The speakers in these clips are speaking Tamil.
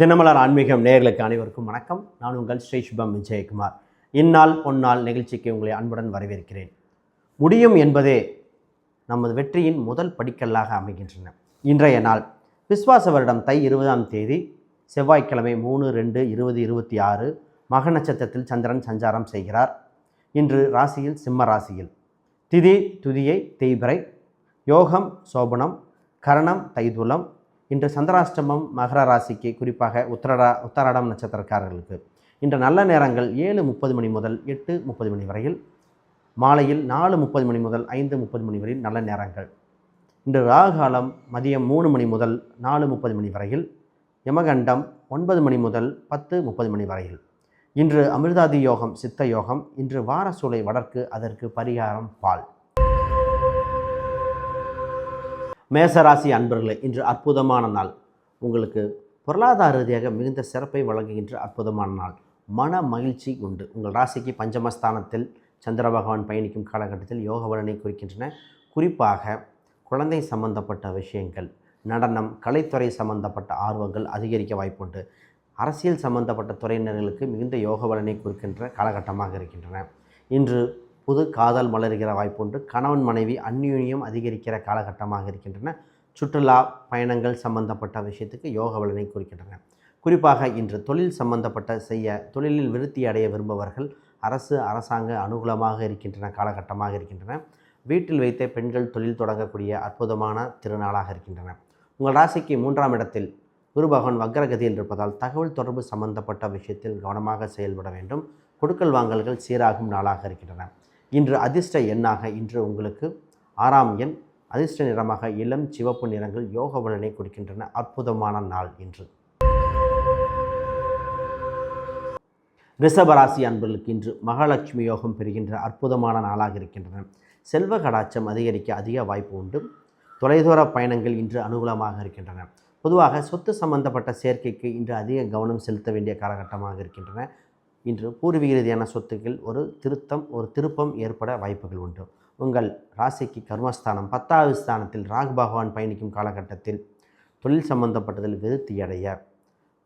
தினமலர் ஆன்மீகம் நேர்களுக்கு அனைவருக்கும் வணக்கம். நான் உங்கள் ஸ்ரீ சுபம் விஜயகுமார். இந்நாள் பொன்னாள் நிகழ்ச்சிக்கு உங்களை அன்புடன் வரவேற்கிறேன். முடியும் என்பதே நமது வெற்றியின் முதல் படிக்கல்லாக அமைகின்றன. இன்றைய நாள் விஸ்வாச வருடம் தை இருபதாம் தேதி செவ்வாய்க்கிழமை மூணு ரெண்டு இருபது இருபத்தி ஆறு மக நட்சத்திரத்தில் சந்திரன் சஞ்சாரம் செய்கிறார். இன்று ராசியில் சிம்ம ராசியில். திதி துதியை தேய்பிறை யோகம் சோபனம் கரணம் தைதுலம் இன்று சந்திராஷ்டமம் மகர ராசிக்கு குறிப்பாக உத்தரடா உத்தராடம் நட்சத்திரக்காரர்களுக்கு. இன்று நல்ல நேரங்கள் ஏழு முப்பது மணி முதல் எட்டு முப்பது மணி வரையில். மாலையில் நாலு முப்பது மணி முதல் ஐந்து முப்பது மணி வரையில் நல்ல நேரங்கள். இன்று ராகு மதியம் மூணு மணி முதல் நாலு முப்பது மணி வரையில். யமகண்டம் ஒன்பது மணி முதல் பத்து முப்பது மணி வரையில். இன்று அமிர்தாதி யோகம் சித்த யோகம் இன்று வாரசூலை வடக்கு அதற்கு பரிகாரம் பால். மேசராசி அன்பர்களே இன்று அற்புதமான நாள். உங்களுக்கு பொருளாதார ரீதியாக மிகுந்த சிறப்பை வழங்குகின்ற அற்புதமான நாள். மன மகிழ்ச்சி உண்டு. உங்கள் ராசிக்கு பஞ்சமஸ்தானத்தில் சந்திர பகவான் பயணிக்கும் காலகட்டத்தில் யோக பலனை குறிக்கின்றன. குறிப்பாக குழந்தை சம்பந்தப்பட்ட விஷயங்கள் நடனம் கலைத்துறை சம்பந்தப்பட்ட ஆர்வங்கள் அதிகரிக்க வாய்ப்புண்டு. அரசியல் சம்பந்தப்பட்ட துறையினர்களுக்கு மிகுந்த யோக பலனை குறிக்கின்ற காலகட்டமாக இருக்கின்றன. இன்று புது காதல் மலர்கிற வாய்ப்புண்டு கணவன் மனைவி அந்யூன்யம் அதிகரிக்கிற காலகட்டமாக இருக்கின்றன. சுற்றுலா பயணங்கள் சம்பந்தப்பட்ட விஷயத்துக்கு யோக பலனை குறிக்கின்றன குறிப்பாக இன்று தொழில் சம்பந்தப்பட்ட செய்ய தொழிலில் விருத்தி அடைய விரும்புபவர்கள் அரசு அரசாங்க அனுகூலமாக இருக்கின்றன காலகட்டமாக இருக்கின்றன. வீட்டில் வைத்தே பெண்கள் தொழில் தொடங்கக்கூடிய அற்புதமான திருநாளாக இருக்கின்றன. உங்கள் ராசிக்கு மூன்றாம் இடத்தில் குருபகவான் வக்ரகதியில் இருப்பதால் தகவல் தொடர்பு சம்பந்தப்பட்ட விஷயத்தில் கவனமாக செயல்பட வேண்டும். கொடுக்கல் வாங்கல்கள் சீராகும் நாளாக இருக்கின்றன. இன்று அதிர்ஷ்ட எண்ணாக இன்று உங்களுக்கு ஆறாம் எண் அதிர்ஷ்ட நிறமாக இளம் சிவப்பு நிறங்கள் யோக பலனை கொடுக்கின்றன. அற்புதமான நாள் இன்று. ரிஷபராசி அன்பர்களுக்கு இன்று மகாலட்சுமி யோகம் பெறுகின்ற அற்புதமான நாளாக இருக்கின்றன. செல்வ கடாச்சம் அதிகரிக்க அதிக வாய்ப்பு உண்டு. தொலைதூர பயணங்கள் இன்று அனுகூலமாக இருக்கின்றன. பொதுவாக சொத்து சம்பந்தப்பட்ட சேர்க்கைக்கு இன்று அதிக கவனம் செலுத்த வேண்டிய காலகட்டமாக இருக்கின்றன. இன்று பூர்வீக ரீதியான சொத்துக்கள் ஒரு திருத்தம் ஒரு திருப்பம் ஏற்பட வாய்ப்புகள் உண்டு. உங்கள் ராசிக்கு கர்மஸ்தானம் பத்தாவது ஸ்தானத்தில் ராகு பகவான் பயணிக்கும் காலகட்டத்தில் தொழில் சம்பந்தப்பட்டதில் விருத்தி அடைய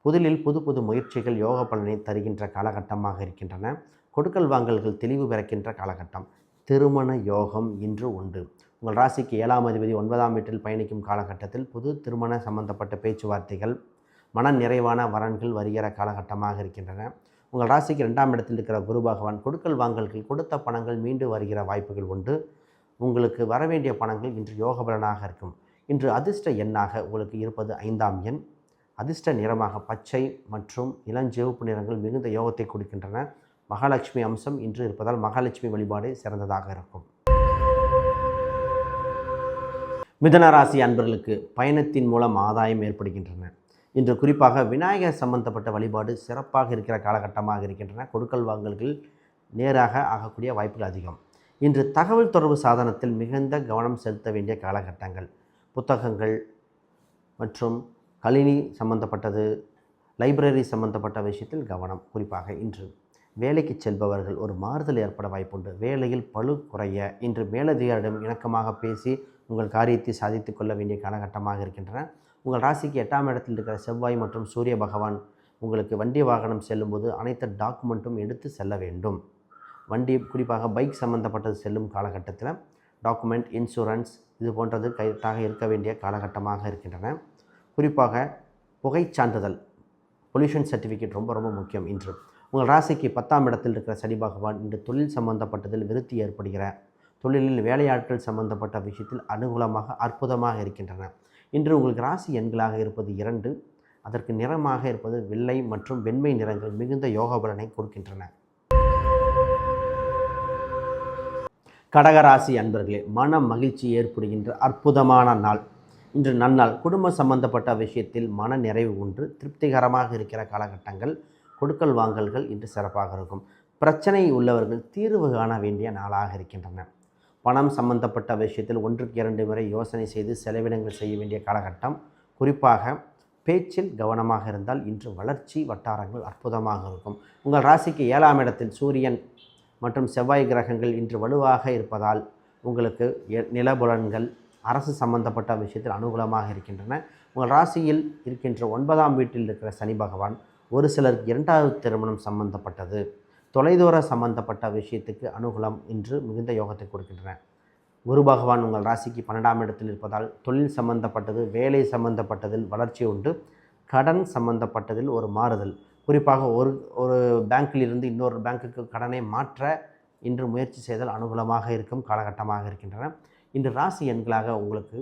புதிலில் புது புது முயற்சிகள் யோக பலனை தருகின்ற காலகட்டமாக இருக்கின்றன. கொடுக்கல் வாங்கல்கள் தெளிவு பிறக்கின்ற காலகட்டம். திருமண யோகம் இன்று உண்டு. உங்கள் ராசிக்கு ஏழாம் அதிபதி ஒன்பதாம் வீட்டில் பயணிக்கும் காலகட்டத்தில் புது திருமண சம்பந்தப்பட்ட பேச்சுவார்த்தைகள் மன நிறைவான வரன்கள் வருகிற காலகட்டமாக இருக்கின்றன. உங்கள் ராசிக்கு ரெண்டாம் இடத்தில் இருக்கிற குரு பகவான் கொடுக்கல் வாங்கல்கள் கொடுத்த பணங்கள் மீண்டு வருகிற வாய்ப்புகள் உண்டு. உங்களுக்கு வரவேண்டிய பணங்கள் இன்று யோக பலனாக இருக்கும். இன்று அதிர்ஷ்ட எண்ணாக உங்களுக்கு இருப்பது ஐந்தாம் எண். அதிர்ஷ்ட நிறமாக பச்சை மற்றும் இளஞ்சிவப்பு நிறங்கள் மிகுந்த யோகத்தை கொடுக்கின்றன. மகாலட்சுமி அம்சம் இன்று இருப்பதால் மகாலட்சுமி வழிபாடு சிறந்ததாக இருக்கும். மிதன ராசி அன்பர்களுக்கு பயணத்தின் மூலம் ஆதாயம் ஏற்படுகின்றன. இன்று குறிப்பாக விநாயகர் சம்பந்தப்பட்ட வழிபாடு சிறப்பாக இருக்கிற காலகட்டமாக இருக்கின்றன. கொடுக்கல் வாங்கல்கள் நேராக ஆகக்கூடிய வாய்ப்புகள் அதிகம். இன்று தகவல் தொடர்பு சாதனத்தில் மிகுந்த கவனம் செலுத்த வேண்டிய காலகட்டங்கள். புத்தகங்கள் மற்றும் கணினி சம்பந்தப்பட்டது லைப்ரரி சம்பந்தப்பட்ட விஷயத்தில் கவனம். குறிப்பாக இன்று வேலைக்கு செல்பவர்கள் ஒரு மாறுதல் ஏற்பட வாய்ப்புண்டு. வேலையில் பழு குறைய இன்று மேலதிகாரிடம் இணக்கமாக பேசி உங்கள் காரியத்தை சாதித்து கொள்ள வேண்டிய காலகட்டமாக இருக்கின்றன. உங்கள் ராசிக்கு எட்டாம் இடத்தில் இருக்கிற செவ்வாய் மற்றும் சூரிய பகவான் உங்களுக்கு வண்டி வாகனம் செல்லும்போது அனைத்து டாக்குமெண்ட்டும் எடுத்து செல்ல வேண்டும். வண்டி குறிப்பாக பைக் சம்மந்தப்பட்டது செல்லும் காலகட்டத்தில் டாக்குமெண்ட் இன்சூரன்ஸ் இது போன்றது கைத்தாக இருக்க வேண்டிய காலகட்டமாக இருக்கின்றன. குறிப்பாக புகை சான்றிதழ் பொல்யூஷன் சர்டிஃபிகேட் ரொம்ப ரொம்ப முக்கியம் இன்று. உங்கள் ராசிக்கு பத்தாம் இடத்தில் இருக்கிற சனி பகவான் இன்று தொழில் சம்பந்தப்பட்டதில் விருத்தி ஏற்படுகிற தொழிலில் வேலையாட்கள் சம்பந்தப்பட்ட விஷயத்தில் அனுகூலமாக அற்புதமாக இருக்கின்றன. இன்று உங்களுக்கு ராசி எண்களாக இருப்பது இரண்டு அதற்கு நிறமாக இருப்பது வெள்ளை மற்றும் வெண்மை நிறங்கள் மிகுந்த யோக பலனை கொடுக்கின்றன. கடகராசி அன்பர்களே மன மகிழ்ச்சி ஏற்படுகின்ற அற்புதமான நாள். இன்று நன்னாள் குடும்ப சம்பந்தப்பட்ட விஷயத்தில் மன நிறைவு ஒன்று திருப்திகரமாக இருக்கிற காலகட்டங்கள் கொடுக்கல் வாங்கல்கள் இன்று சிறப்பாக இருக்கும். பிரச்சனை உள்ளவர்கள் தீர்வு காண வேண்டிய நாளாக இருக்கின்றன. பணம் சம்பந்தப்பட்ட விஷயத்தில் ஒன்றுக்கு இரண்டு முறை யோசனை செய்து செலவினங்கள் செய்ய வேண்டிய காலகட்டம். குறிப்பாக பேச்சில் கவனமாக இருந்தால் இன்று வளர்ச்சி வட்டாரங்கள் அற்புதமாக இருக்கும். உங்கள் ராசிக்கு ஏழாம் இடத்தில் சூரியன் மற்றும் செவ்வாய் கிரகங்கள் இன்று வலுவாக இருப்பதால் உங்களுக்கு எ- நிலபுலன்கள் அரசு சம்பந்தப்பட்ட விஷயத்தில் அனுகூலமாக இருக்கின்றன. உங்கள் ராசியில் இருக்கின்ற ஒன்பதாம் வீட்டில் இருக்கிற சனி பகவான் ஒரு சிலருக்கு இரண்டாவது திருமணம் சம்பந்தப்பட்டது. தொலைதூர சம்பந்தப்பட்ட விஷயத்துக்கு அனுகூலம் என்று மிகுந்த யோகத்தை கொடுக்கின்றன. குரு பகவான் உங்கள் ராசிக்கு பன்னெண்டாம் இடத்தில் இருப்பதால் தொழில் சம்பந்தப்பட்டது வேலை சம்பந்தப்பட்டதில் வளர்ச்சி உண்டு கடன் சம்பந்தப்பட்டதில் ஒரு மாறுதல். குறிப்பாக ஒரு ஒரு பேங்கிலிருந்து இன்னொரு பேங்க்குக்கு கடனை மாற்ற இன்று முயற்சி செய்தால் அனுகூலமாக இருக்கும் காலகட்டமாக இருக்கின்றன. இன்று ராசி எண்களாக உங்களுக்கு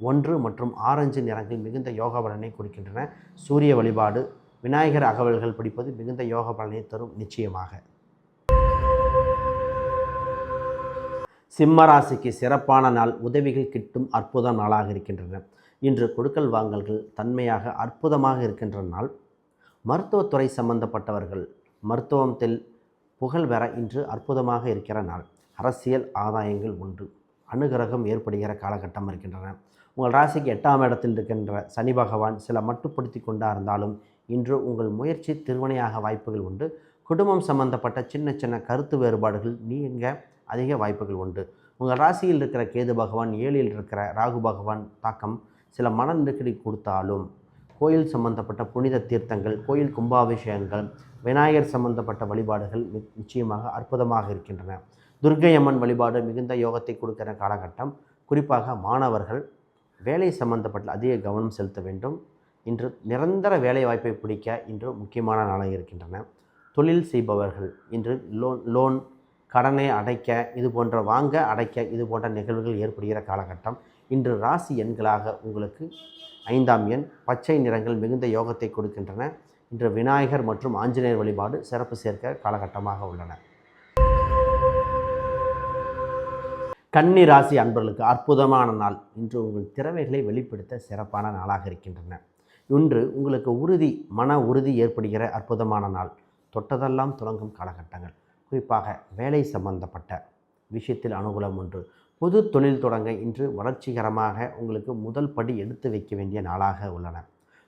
ஒன்று மற்றும் ஆரஞ்சு நிறங்கள் மிகுந்த யோக பலனை கொடுக்கின்றன. சூரிய வழிபாடு விநாயகர் அகவல்கள் படிப்பது மிகுந்த யோக பலனை தரும் நிச்சயமாக. சிம்மராசிக்கு சிறப்பான நாள் உதவிகள் கிட்டும் அற்புத நாளாக இருக்கின்றன. இன்று கொடுக்கல் வாங்கல்கள் தன்மையாக அற்புதமாக இருக்கின்ற நாள். மருத்துவத்துறை சம்பந்தப்பட்டவர்கள் மருத்துவத்தில் புகழ் பெற இன்று அற்புதமாக இருக்கிற நாள். அரசியல் ஆதாயங்கள் உண்டு அனுகிரகம் ஏற்படுகிற காலகட்டம் இருக்கின்றன. உங்கள் ராசிக்கு எட்டாம் இடத்தில் இருக்கின்ற சனி பகவான் சில மட்டுப்படுத்தி கொண்டா இருந்தாலும் இன்று உங்கள் முயற்சி திருவினையாக வாய்ப்புகள் உண்டு. குடும்பம் சம்பந்தப்பட்ட சின்ன சின்ன கருத்து வேறுபாடுகள் நீங்க அதிக வாய்ப்புகள் உண்டு. உங்கள் ராசியில் இருக்கிற கேது பகவான் ஏழில் இருக்கிற ராகு பகவான் தாக்கம் சில மன நெருக்கடி கொடுத்தாலும் கோயில் சம்பந்தப்பட்ட புனித தீர்த்தங்கள் கோயில் கும்பாபிஷேகங்கள் விநாயகர் சம்பந்தப்பட்ட வழிபாடுகள் நி- நிச்சயமாக அற்புதமாக இருக்கின்றன. துர்க்கை அம்மன் வழிபாடு மிகுந்த யோகத்தை கொடுக்கிற காலகட்டம். குறிப்பாக மாணவர்கள் வேலை சம்பந்தப்பட்ட அதிக கவனம் செலுத்த வேண்டும். இன்று நிரந்தர வேலை வாய்ப்பை பிடிக்க இன்று முக்கியமான நாளாக இருக்கின்றன. தொழில் செய்பவர்கள் இன்று லோன் லோன் கடனை அடைக்க இது போன்ற வாங்க அடைக்க இது போன்ற நிகழ்வுகள் ஏற்படுகிற காலகட்டம். இன்று ராசி எண்களாக உங்களுக்கு ஐந்தாம் எண் பச்சை நிறங்கள் மிகுந்த யோகத்தை கொடுக்கின்றன. இன்று விநாயகர் மற்றும் ஆஞ்சநேயர் வழிபாடு சிறப்பு சேர்க்க காலகட்டமாக உள்ளன. கன்னி ராசி அன்பர்களுக்கு அற்புதமான நாள். இன்று உங்கள் திறமைகளை வெளிப்படுத்த சிறப்பான நாளாக இருக்கின்றன. இன்று உங்களுக்கு உறுதி மன உறுதி ஏற்படுகிற அற்புதமான நாள். தொட்டதெல்லாம் தொடங்கும் காலகட்டங்கள். குறிப்பாக வேலை சம்பந்தப்பட்ட விஷயத்தில் அனுகூலம் ஒன்று. புது தொழில் தொடங்க இன்று வளர்ச்சிகரமாக உங்களுக்கு முதல் படி எடுத்து வைக்க வேண்டிய நாளாக உள்ளன.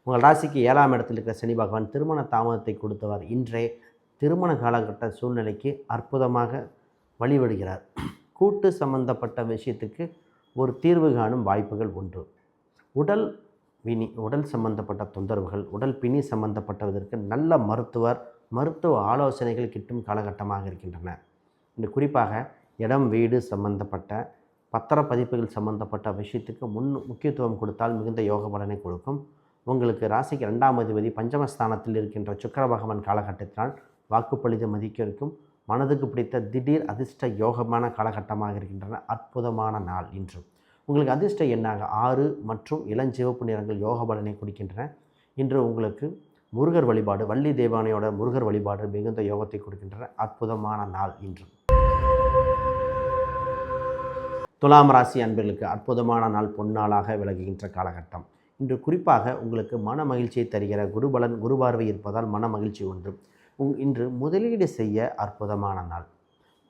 உங்கள் ராசிக்கு ஏழாம் இடத்தில் இருக்கிற சனி பகவான் திருமண தாமதத்தை கொடுத்தவர் இன்றே திருமண காலகட்ட சூழ்நிலைக்கு அற்புதமாக வழிபடுகிறார். கூட்டு சம்பந்தப்பட்ட விஷயத்துக்கு ஒரு தீர்வு காணும் வாய்ப்புகள் உண்டு உடல் வினி உடல் சம்பந்தப்பட்ட தொந்தரவுகள் உடல் பிணி சம்பந்தப்பட்டதற்கு நல்ல மருத்துவர் மருத்துவ ஆலோசனைகள் கிட்டும் காலகட்டமாக இருக்கின்றன. இந்த குறிப்பாக இடம் வீடு சம்பந்தப்பட்ட பத்திரப்பதிப்புகள் சம்பந்தப்பட்ட விஷயத்துக்கு முன் முக்கியத்துவம் கொடுத்தால் மிகுந்த யோக பலனை கொடுக்கும். உங்களுக்கு ராசிக்கு ரெண்டாம் அதிபதி பஞ்சமஸ்தானத்தில் இருக்கின்ற சுக்கர பகவான் காலகட்டத்தினால் வாக்குப்பளித மதிக்க இருக்கும். மனதுக்கு பிடித்த திடீர் அதிர்ஷ்ட யோகமான காலகட்டமாக இருக்கின்றன. அற்புதமான நாள் இன்று. உங்களுக்கு அதிர்ஷ்ட எண்ணாக ஆறு மற்றும் இளஞ்சிவப்பு நிறங்கள் யோக பலனை கொடுக்கின்றன. இன்று உங்களுக்கு முருகர் வழிபாடு வள்ளி தேவானையோட முருகர் வழிபாடு மிகுந்த யோகத்தை கொடுக்கின்றன. அற்புதமான நாள் இன்று. துலாம் ராசி அன்பர்களுக்கு அற்புதமான நாள் பொன்னாளாக விலகுகின்ற காலகட்டம். இன்று குறிப்பாக உங்களுக்கு மன மகிழ்ச்சியை தருகிற குருபலன் குருபார்வை இருப்பதால் மன மகிழ்ச்சி உண்டு. உங் இன்று முதலீடு செய்ய அற்புதமான நாள்.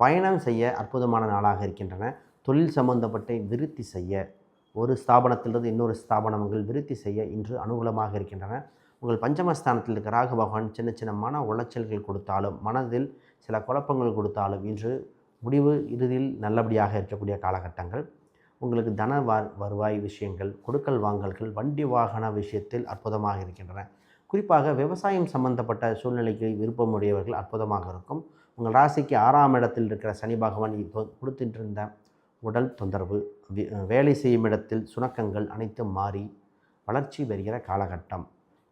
பயணம் செய்ய அற்புதமான நாளாக இருக்கின்றன. தொழில் சம்பந்தப்பட்ட விருத்தி செய்ய ஒரு ஸ்தாபனத்திலிருந்து இன்னொரு ஸ்தாபனங்கள் விருத்தி செய்ய இன்று அனுகூலமாக இருக்கின்றன. உங்கள் பஞ்சமஸ்தானத்தில் இருக்கிற ராகு பகவான் சின்ன சின்ன மன உளைச்சல்கள் கொடுத்தாலும் மனதில் சில குழப்பங்கள் கொடுத்தாலும் இன்று முடிவு இறுதியில் நல்லபடியாக இருக்கக்கூடிய காலகட்டங்கள். உங்களுக்கு தன வ- வருவாய் விஷயங்கள் கொடுக்கல் வாங்கல்கள் வண்டி வாகன விஷயத்தில் அற்புதமாக இருக்கின்றன. குறிப்பாக விவசாயம் சம்பந்தப்பட்ட சூழ்நிலைக்கு விருப்பமுடையவர்கள் அற்புதமாக இருக்கும். உங்கள் ராசிக்கு ஆறாம் இடத்தில் இருக்கிற சனி பகவான் இப்போ கொடுத்துட்டு இருந்த உடல் தொந்தரவு வேலை செய்யும் இடத்தில் சுணக்கங்கள் அனைத்தும் மாறி வளர்ச்சி பெறுகிற காலகட்டம்.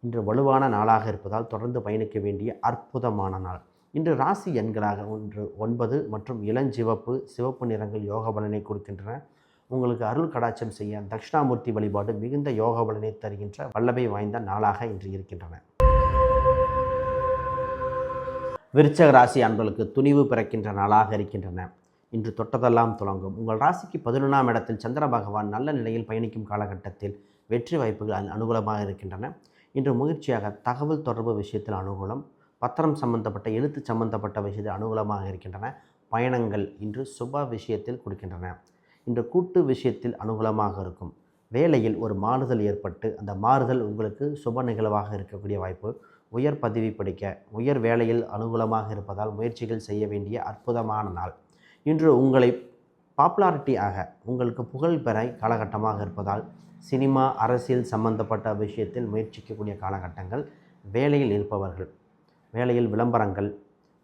இன்று வலுவான நாளாக இருப்பதால் தொடர்ந்து பயணிக்க வேண்டிய அற்புதமான நாள். இன்று ராசி எண்களாக ஒன்று ஒன்பது மற்றும் இளஞ்சிவப்பு சிவப்பு நிறங்கள் யோக பலனை கொடுக்கின்றன. உங்களுக்கு அருள் கடாட்சம் செய்ய தட்சிணாமூர்த்தி வழிபாடு மிகுந்த யோக பலனை தருகின்ற வல்லமை வாய்ந்த நாளாக இன்று இருக்கின்றன. விருச்சக ராசி அன்பர்களுக்கு துணிவு பிறக்கின்ற நாளாக இருக்கின்றன. இன்று தொட்டதெல்லாம் துலங்கும். உங்கள் ராசிக்கு பதினொன்றாம் இடத்தில் சந்திர பகவான் நல்ல நிலையில் பயணிக்கும் காலகட்டத்தில் வெற்றி வாய்ப்புகள் அனுகூலமாக இருக்கின்றன. இன்று முயற்சியாக தகவல் தொடர்பு விஷயத்தில் அனுகூலம் பத்திரம் சம்பந்தப்பட்ட எழுத்து சம்பந்தப்பட்ட விஷயத்தில் அனுகூலமாக இருக்கின்றன. பயணங்கள் இன்று சுப விஷயத்தில் கொடுக்கின்றன. இன்று கூட்டு விஷயத்தில் அனுகூலமாக இருக்கும். வேலையில் ஒரு மாறுதல் ஏற்பட்டு அந்த மாறுதல் உங்களுக்கு சுப நிகழ்வாக இருக்கக்கூடிய வாய்ப்பு. உயர் பதவி படிக்க உயர் வேலையில் அனுகூலமாக இருப்பதால் முயற்சிகள் செய்ய வேண்டிய அற்புதமான நாள். இன்று உங்களை பாப்புலாரிட்டி ஆக உங்களுக்கு புகழ் பெற காலகட்டமாக இருப்பதால் சினிமா அரசியல் சம்பந்தப்பட்ட விஷயத்தில் முயற்சிக்கக்கூடிய காலகட்டங்கள் வேலையில் இருப்பவர்கள் வேலையில் விளம்பரங்கள்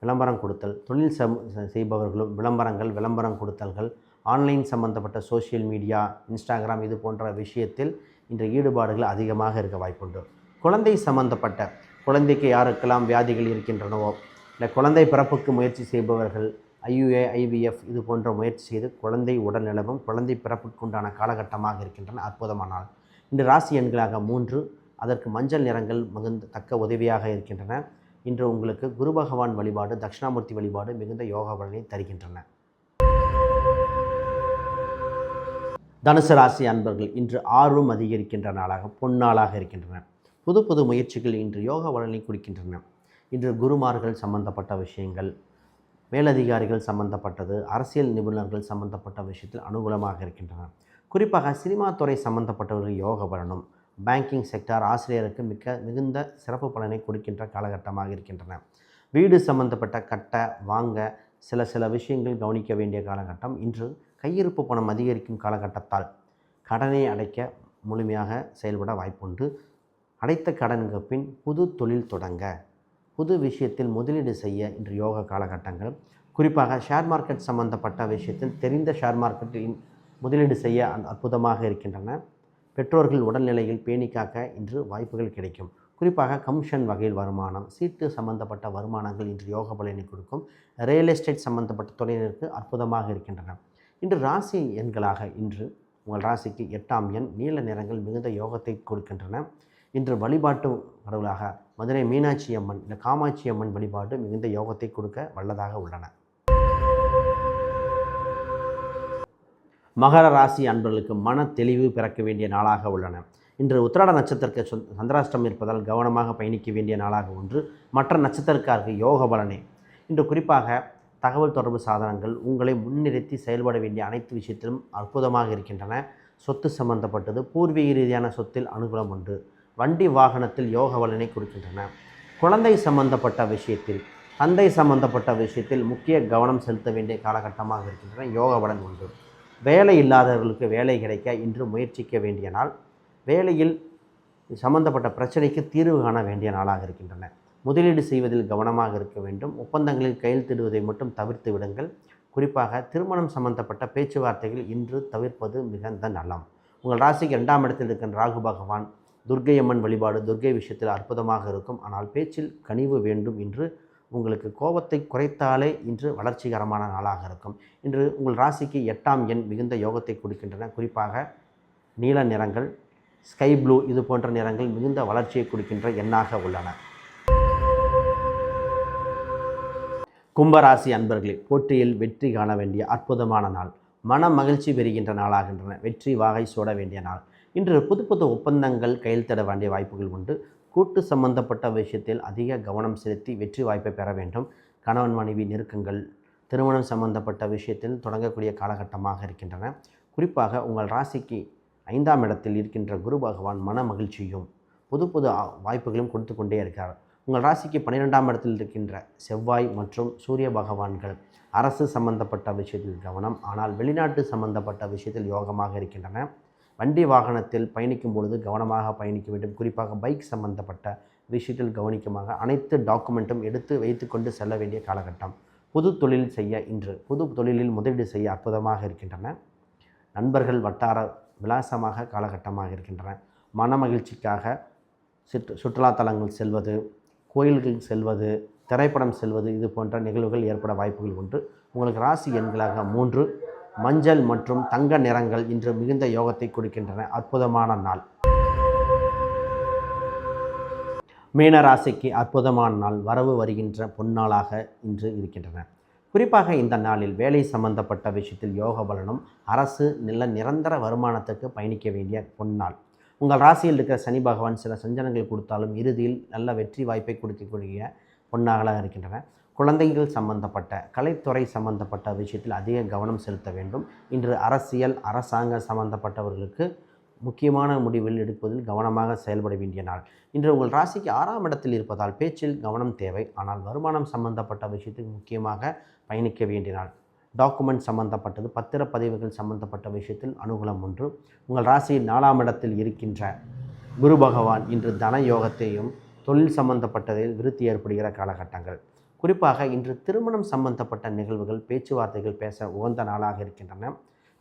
விளம்பரம் கொடுத்தல் தொழில் சம் செய்பவர்களும் விளம்பரங்கள் விளம்பரம் கொடுத்தல்கள் ஆன்லைன் சம்பந்தப்பட்ட சோஷியல் மீடியா இன்ஸ்டாகிராம் இது போன்ற விஷயத்தில் இன்று ஈடுபாடுகள் அதிகமாக இருக்க வாய்ப்புண்டு. குழந்தை சம்பந்தப்பட்ட குழந்தைக்கு யாருக்கெல்லாம் வியாதிகள் இருக்கின்றனவோ இல்லை குழந்தை பிறப்புக்கு முயற்சி செய்பவர்கள் ஐயுஏ ஐவிஎஃப் இது போன்ற முயற்சி செய்து குழந்தை உடல்நிலவும் குழந்தை பிறப்புக்குண்டான காலகட்டமாக இருக்கின்றன. அற்புதமான நாள். இன்று ராசி எண்களாக மூன்று அதற்கு மஞ்சள் நிறங்கள் மிகுந்த தக்க உதவியாக இருக்கின்றன. இன்று உங்களுக்கு குரு பகவான் வழிபாடு தட்சிணாமூர்த்தி வழிபாடு மிகுந்த யோக பலனை தருகின்றன. தனுசு ராசி அன்பர்கள் இன்று ஆர்வம் அதிகரிக்கின்ற நாளாக பொன்னாளாக இருக்கின்றன. புது புது முயற்சிகள் இன்று யோக வளனை கொடுக்கின்றன. இன்று குருமார்கள் சம்பந்தப்பட்ட விஷயங்கள் மேலதிகாரிகள் சம்பந்தப்பட்டது அரசியல் நிபுணர்கள் சம்பந்தப்பட்ட விஷயத்தில் அனுகூலமாக இருக்கின்றன. குறிப்பாக சினிமா துறை சம்பந்தப்பட்டவர்கள் யோக பலனும் பேங்கிங் செக்டார் ஆசிரியருக்கு மிக்க மிகுந்த சிறப்பு பலனை கொடுக்கின்ற காலகட்டமாக இருக்கின்றன. வீடு சம்பந்தப்பட்ட கட்ட வாங்க சில சில விஷயங்கள் கவனிக்க வேண்டிய காலகட்டம் இன்று கையிருப்பு பணம் அதிகரிக்கும் காலகட்டத்தால் கடனை அடைக்க முழுமையாக செயல்பட வாய்ப்புண்டு. அடைத்த கடனுக்கு பின் புது தொழில் தொடங்க புது விஷயத்தில் முதலீடு செய்ய இன்று யோக காலகட்டங்கள். குறிப்பாக ஷேர் மார்க்கெட் சம்பந்தப்பட்ட விஷயத்தில் தெரிந்த ஷேர் மார்க்கெட்டில் முதலீடு செய்ய அற்புதமாக இருக்கின்றன. பெற்றோர்கள் உடல்நிலையில் பேணி காக்க இன்று வாய்ப்புகள் கிடைக்கும். குறிப்பாக கமிஷன் வகையில் வருமானம் சீட்டு சம்பந்தப்பட்ட வருமானங்கள் இன்று யோக பலனை கொடுக்கும். ரியல் எஸ்டேட் சம்பந்தப்பட்ட தொழிலிற்கு அற்புதமாக இருக்கின்றன. இன்று ராசி எண்களாக இன்று உங்கள் ராசிக்கு எட்டாம் எண் நீல நிறங்கள் மிகுந்த யோகத்தை கொடுக்கின்றன. இன்று வழிபாட்டு கடவுளாக மதுரை மீனாட்சி அம்மன் இந்த காமாட்சி அம்மன் வழிபாடு மிகுந்த யோகத்தை கொடுக்க வல்லதாக உள்ளன. மகர ராசி அன்பர்களுக்கு மன தெளிவு பிறக்க வேண்டிய நாளாக உள்ளன. இன்று உத்திராட நட்சத்திரக்கு சந்திராஷ்டம் இருப்பதால் கவனமாக பயணிக்க வேண்டிய நாளாக ஒன்று மற்ற நட்சத்திரக்காருக்கு யோக பலனே. இன்று குறிப்பாக தகவல் தொடர்பு சாதனங்கள் உங்களை முன்னிறுத்தி செயல்பட வேண்டிய அனைத்து விஷயத்திலும் அற்புதமாக இருக்கின்றன. சொத்து சம்பந்தப்பட்டது பூர்வீக ரீதியான சொத்தில் அனுகூலம் உண்டு வண்டி வாகனத்தில் யோக பலனை கொடுக்கின்றன குழந்தை சம்பந்தப்பட்ட விஷயத்தில் தந்தை சம்பந்தப்பட்ட விஷயத்தில் முக்கிய கவனம் செலுத்த வேண்டிய காலகட்டமாக இருக்கின்றன. யோக பலன் உண்டு வேலை இல்லாதவர்களுக்கு வேலை கிடைக்க இன்று முயற்சிக்க வேண்டிய நாள். வேலையில் சம்பந்தப்பட்ட பிரச்சனைக்கு தீர்வு காண வேண்டிய நாளாக இருக்கின்றன. முதலீடு செய்வதில் கவனமாக இருக்க வேண்டும். ஒப்பந்தங்களில் கையெழுத்திடுவதை மட்டும் தவிர்த்து விடுங்கள். குறிப்பாக திருமணம் சம்பந்தப்பட்ட பேச்சுவார்த்தைகள் இன்று தவிர்ப்பது மிகுந்த நலம். உங்கள் ராசிக்கு இரண்டாம் இடத்தில் இருக்கின்ற ராகு பகவான் துர்க்கையம்மன் வழிபாடு துர்க்கை விஷயத்தில் அற்புதமாக இருக்கும். ஆனால் பேச்சில் கனிவு வேண்டும் என்று உங்களுக்கு கோபத்தை குறைத்தாலே இன்று வளர்ச்சிகரமான நாளாக இருக்கும். இன்று உங்கள் ராசிக்கு எட்டாம் எண் மிகுந்த யோகத்தை கொடுக்கின்றன. குறிப்பாக நீல நிறங்கள் ஸ்கை ப்ளூ இது போன்ற நிறங்கள் மிகுந்த வளர்ச்சியை கொடுக்கின்ற எண்ணாக உள்ளன. கும்பராசி அன்பர்களே போட்டியில் வெற்றி காண வேண்டிய அற்புதமான நாள். மன மகிழ்ச்சி பெறுகின்ற நாளாகின்றன. வெற்றி வாகை சூட வேண்டிய நாள். இன்று புது புது ஒப்பந்தங்கள் கையெழுத்திட வேண்டிய வாய்ப்புகள் உண்டு. கூட்டு சம்பந்தப்பட்ட விஷயத்தில் அதிக கவனம் செலுத்தி வெற்றி வாய்ப்பை பெற வேண்டும். கணவன் மனைவி நெருக்கங்கள் திருமணம் சம்பந்தப்பட்ட விஷயத்தில் தொடங்கக்கூடிய காலகட்டமாக இருக்கின்றன. குறிப்பாக உங்கள் ராசிக்கு ஐந்தாம் இடத்தில் இருக்கின்ற குரு பகவான் மன மகிழ்ச்சியும் புது புது வாய்ப்புகளும் கொடுத்து கொண்டே இருக்கிறார் உங்கள் ராசிக்கு பன்னிரெண்டாம் இடத்தில் இருக்கின்ற செவ்வாய் மற்றும் சூரிய பகவான்கள் அரசு சம்பந்தப்பட்ட விஷயத்தில் கவனம் ஆனால் வெளிநாட்டு சம்பந்தப்பட்ட விஷயத்தில் யோகமாக இருக்கின்றன. வண்டி வாகனத்தில் பயணிக்கும் பொழுது கவனமாக பயணிக்க வேண்டும். குறிப்பாக பைக் சம்பந்தப்பட்ட விஷயத்தில் கவனிக்கமாக அனைத்து டாக்குமெண்ட்டும் எடுத்து வைத்துக்கொண்டு செல்ல வேண்டிய காலகட்டம். புது தொழில் செய்ய இன்று புது தொழிலில் முதலீடு செய்ய அற்புதமாக இருக்கின்றன. நண்பர்கள் வட்டார விலாசமாக காலகட்டமாக இருக்கின்றன. மன மகிழ்ச்சிக்காக சுற்று சுற்றுலாத்தலங்கள் செல்வது கோயில்கள் செல்வது திரைப்படம் செல்வது இது போன்ற நிகழ்வுகள் ஏற்பட வாய்ப்புகள் உண்டு. உங்களுக்கு ராசி எண்களாக மூன்று மஞ்சள் மற்றும் தங்க நிறங்கள் இன்று மிகுந்த யோகத்தை கொடுக்கின்றன. அற்புதமான நாள். மீன ராசிக்கு அற்புதமான நாள். வரவு வருகின்ற பொன்னாளாக இன்று இருக்கின்றன. குறிப்பாக இந்த நாளில் வேலை சம்பந்தப்பட்ட விஷயத்தில் யோக பலனும் அரசு நில நிரந்தர வருமானத்துக்கு பயணிக்க வேண்டிய பொன்னாள். உங்கள் ராசியில் இருக்கிற சனி பகவான் சில சஞ்சனங்கள் கொடுத்தாலும் இறுதியில் நல்ல வெற்றி வாய்ப்பை கொடுக்கக்கூடிய பொன்னாகலாக இருக்கின்றன. குழந்தைகள் சம்பந்தப்பட்ட கலைத்துறை சம்பந்தப்பட்ட விஷயத்தில் அதிக கவனம் செலுத்த வேண்டும். இன்று அரசியல் அரசாங்க சம்பந்தப்பட்டவர்களுக்கு முக்கியமான முடிவில் எடுப்பதில் கவனமாக செயல்பட வேண்டிய நாள். இன்று உங்கள் ராசிக்கு ஆறாம் இடத்தில் இருப்பதால் பேச்சில் கவனம் தேவை. ஆனால் வருமானம் சம்பந்தப்பட்ட விஷயத்தில் முக்கியமாக பயணிக்க வேண்டிய நாள். டாக்குமெண்ட் சம்பந்தப்பட்டது பத்திரப்பதிவுகள் சம்பந்தப்பட்ட விஷயத்தில் அனுகூலம் ஒன்று. உங்கள் ராசியின் நாலாம் இடத்தில் இருக்கின்ற குரு பகவான் இன்று தன யோகத்தையும் தொழில் சம்பந்தப்பட்டதில் விருத்தி ஏற்படுகிற காலகட்டங்கள். குறிப்பாக இன்று திருமணம் சம்பந்தப்பட்ட நிகழ்வுகள் பேச்சுவார்த்தைகள் பேச உகந்த நாளாக இருக்கின்றன.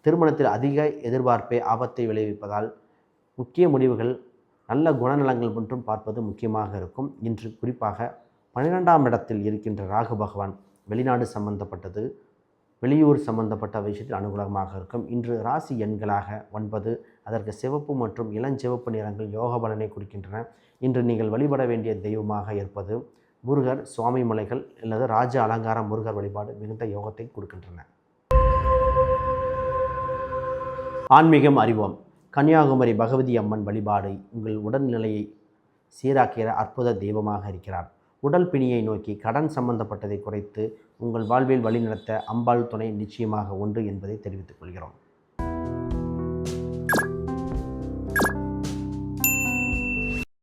திருமணத்தில் அதிக எதிர்பார்ப்பே ஆபத்தை விளைவிப்பதால் முக்கிய முடிவுகள் நல்ல குணநலங்கள் ஒன்றும் பார்ப்பது முக்கியமாக இருக்கும். இன்று குறிப்பாக பன்னிரெண்டாம் இடத்தில் இருக்கின்ற ராகு பகவான் வெளிநாடு சம்பந்தப்பட்டது வெளியூர் சம்பந்தப்பட்ட விஷயத்தில் அனுகூலமாக இருக்கும். இன்று ராசி எண்களாக ஒன்பது அதற்கு சிவப்பு மற்றும் இளஞ்சிவப்பு நிறங்கள் யோக பலனை குறிக்கின்றன இன்று நீங்கள் வழிபட வேண்டிய தெய்வமாக இருப்பது முருகர் சுவாமி மலைகள் அல்லது ராஜ அலங்கார முருகர் வழிபாடு மிகுந்த யோகத்தை கொடுக்கின்றன. ஆன்மீகம் அறிவோம். கன்னியாகுமரி பகவதி அம்மன் வழிபாடு உங்கள் உடல்நிலையை சீராக்கிற அற்புத தெய்வமாக இருக்கிறார். உடல் பிணியை நோக்கி கடன் சம்பந்தப்பட்டதை குறைத்து உங்கள் வாழ்வில் வழிநடத்த அம்பாள் துணை நிச்சயமாக உண்டு என்பதை தெரிவித்துக் கொள்கிறோம்.